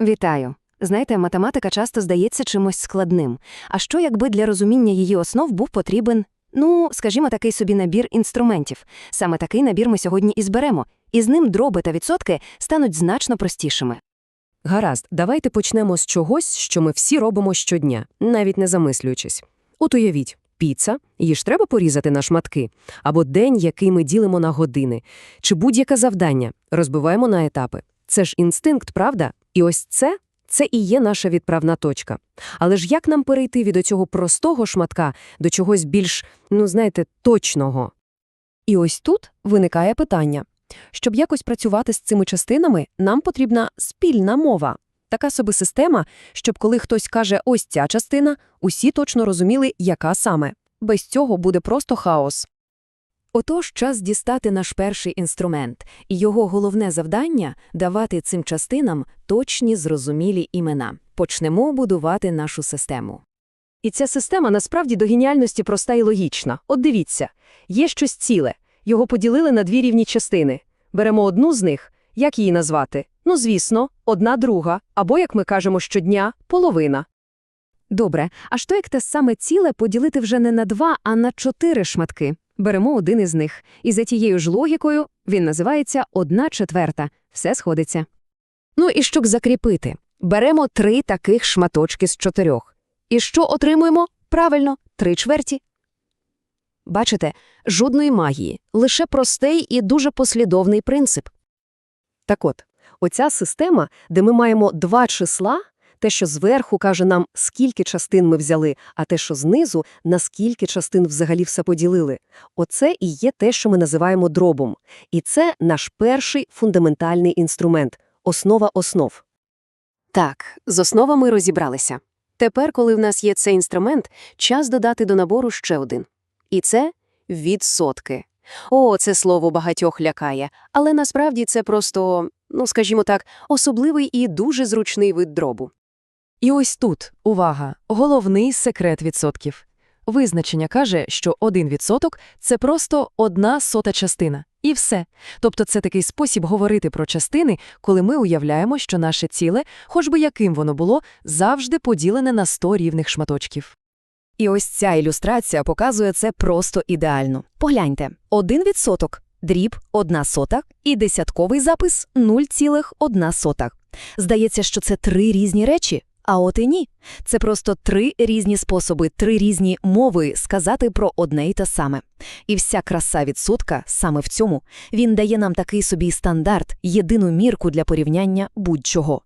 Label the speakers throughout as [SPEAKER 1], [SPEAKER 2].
[SPEAKER 1] Вітаю. Знаєте, математика часто здається чимось складним. А що, якби для розуміння її основ був потрібен, ну, скажімо, такий собі набір інструментів? Саме такий набір ми сьогодні і зберемо, і з ним дроби та відсотки стануть значно простішими.
[SPEAKER 2] Гаразд, давайте почнемо з чогось, що ми всі робимо щодня, навіть не замислюючись. От уявіть, піца, її ж треба порізати на шматки, або день, який ми ділимо на години, чи будь-яке завдання, розбиваємо на етапи. Це ж інстинкт, правда? І ось це, це і є наша відправна точка. Але ж як нам перейти від оцього простого шматка до чогось більш, ну знаєте, точного? І ось тут виникає питання. Щоб якось працювати з цими частинами, нам потрібна спільна мова. Така собі система, щоб коли хтось каже «ось ця частина», усі точно розуміли, яка саме. Без цього буде просто хаос.
[SPEAKER 3] Отож, час дістати наш перший інструмент, і його головне завдання – давати цим частинам точні зрозумілі імена. Почнемо будувати нашу систему.
[SPEAKER 2] І ця система насправді до геніальності проста і логічна. От дивіться, є щось ціле, його поділили на дві рівні частини. Беремо одну з них, як її назвати? Ну, звісно, одна друга, або, як ми кажемо щодня, половина.
[SPEAKER 1] Добре, а що як те саме ціле поділити вже не на два, а на чотири шматки? Беремо один із них, і за тією ж логікою він називається одна четверта. Все сходиться.
[SPEAKER 3] Ну і щоб закріпити, беремо три таких шматочки з чотирьох. І що отримуємо? Правильно, три чверті. Бачите, жодної магії, лише простий і дуже послідовний принцип.
[SPEAKER 2] Так от, оця система, де ми маємо два числа, те, що зверху каже нам, скільки частин ми взяли, а те, що знизу, на скільки частин взагалі все поділили. Оце і є те, що ми називаємо дробом. І це наш перший фундаментальний інструмент – основа основ.
[SPEAKER 3] Так, з основами розібралися. Тепер, коли в нас є цей інструмент, час додати до набору ще один. І це відсотки. О, це слово багатьох лякає, але насправді це просто, ну скажімо так, особливий і дуже зручний вид дробу.
[SPEAKER 4] І ось тут, увага, головний секрет відсотків. Визначення каже, що 1% – це просто одна сота частина. І все. Тобто це такий спосіб говорити про частини, коли ми уявляємо, що наше ціле, хоч би яким воно було, завжди поділене на 100 рівних шматочків.
[SPEAKER 3] І ось ця ілюстрація показує це просто ідеально. Погляньте, 1% – дріб – 1 сота, і десятковий запис – 0,1 сота. Здається, що це три різні речі, а от і ні. Це просто три різні способи, три різні мови сказати про одне й те саме. І вся краса відсотка саме в цьому. Він дає нам такий собі стандарт, єдину мірку для порівняння будь-чого.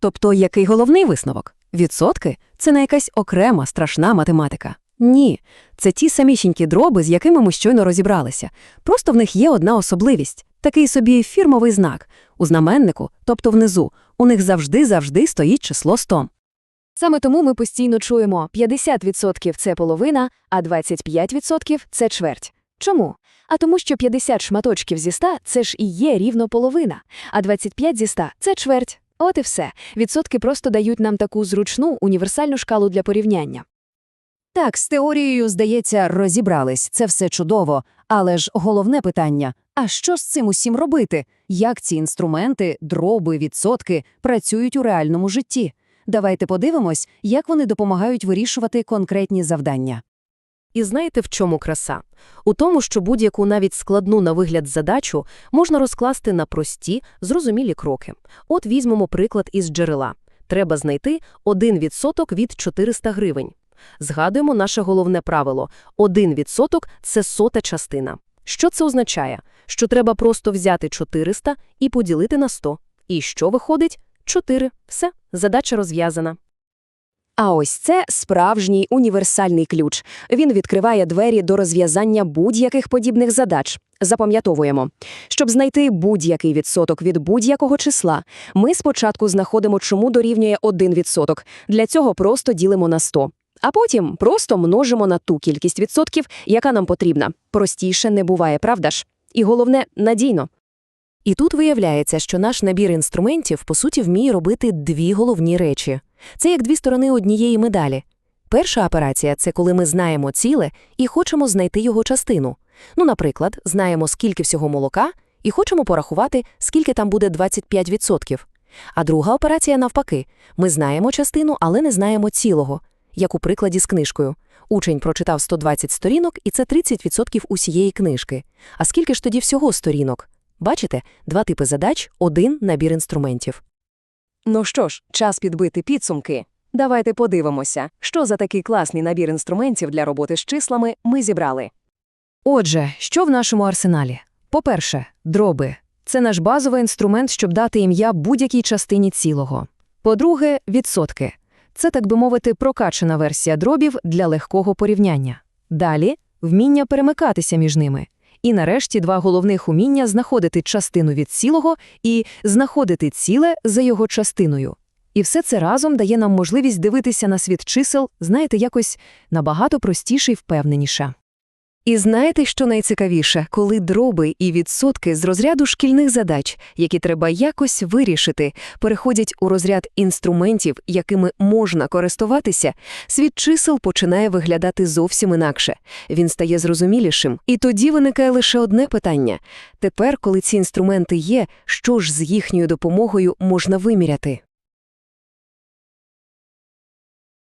[SPEAKER 2] Тобто, який головний висновок? Відсотки – це не якась окрема страшна математика. Ні, це ті самісінькі дроби, з якими ми щойно розібралися. Просто в них є одна особливість – такий собі фірмовий знак. У знаменнику, тобто внизу, у них завжди-завжди стоїть число 100.
[SPEAKER 3] Саме тому ми постійно чуємо 50% – це половина, а 25% – це чверть. Чому? А тому, що 50 шматочків зі 100 – це ж і є рівно половина, а 25 зі 100 – це чверть. От і все. Відсотки просто дають нам таку зручну універсальну шкалу для порівняння.
[SPEAKER 5] Так, з теорією, здається, розібрались, це все чудово. Але ж головне питання – а що з цим усім робити? Як ці інструменти, дроби, відсотки працюють у реальному житті? Давайте подивимось, як вони допомагають вирішувати конкретні завдання.
[SPEAKER 2] І знаєте, в чому краса? У тому, що будь-яку навіть складну на вигляд задачу можна розкласти на прості, зрозумілі кроки. От візьмемо приклад із джерела. Треба знайти 1% від 400 гривень. Згадуємо наше головне правило – 1% – це сота частина. Що це означає? Що треба просто взяти 400 і поділити на 100. І що виходить? 4. Все, задача розв'язана.
[SPEAKER 3] А ось це справжній універсальний ключ. Він відкриває двері до розв'язання будь-яких подібних задач. Запам'ятовуємо. Щоб знайти будь-який відсоток від будь-якого числа, ми спочатку знаходимо, чому дорівнює 1%. Для цього просто ділимо на 100. А потім просто множимо на ту кількість відсотків, яка нам потрібна. Простіше не буває, правда ж? І головне – надійно.
[SPEAKER 2] І тут виявляється, що наш набір інструментів, по суті, вміє робити дві головні речі. Це як дві сторони однієї медалі. Перша операція – це коли ми знаємо ціле і хочемо знайти його частину. Ну, наприклад, знаємо, скільки всього молока, і хочемо порахувати, скільки там буде 25%.
[SPEAKER 3] А друга операція навпаки. Ми знаємо частину, але не знаємо цілого. Як у прикладі з книжкою. Учень прочитав 120 сторінок, і це 30% усієї книжки. А скільки ж тоді всього сторінок? Бачите, два типи задач, один набір інструментів.
[SPEAKER 5] Ну що ж, час підбити підсумки. Давайте подивимося, що за такий класний набір інструментів для роботи з числами ми зібрали. Отже, що в нашому арсеналі? По-перше, дроби. Це наш базовий інструмент, щоб дати ім'я будь-якій частині цілого. По-друге, відсотки. Це, так би мовити, прокачена версія дробів для легкого порівняння. Далі – вміння перемикатися між ними. І нарешті два головних уміння знаходити частину від цілого і знаходити ціле за його частиною. І все це разом дає нам можливість дивитися на світ чисел, знаєте, якось набагато простіше і впевненіше. І знаєте, що найцікавіше, коли дроби і відсотки з розряду шкільних задач, які треба якось вирішити, переходять у розряд інструментів, якими можна користуватися, світ чисел починає виглядати зовсім інакше. Він стає зрозумілішим. І тоді виникає лише одне питання. Тепер, коли ці інструменти є, що ж з їхньою допомогою можна виміряти?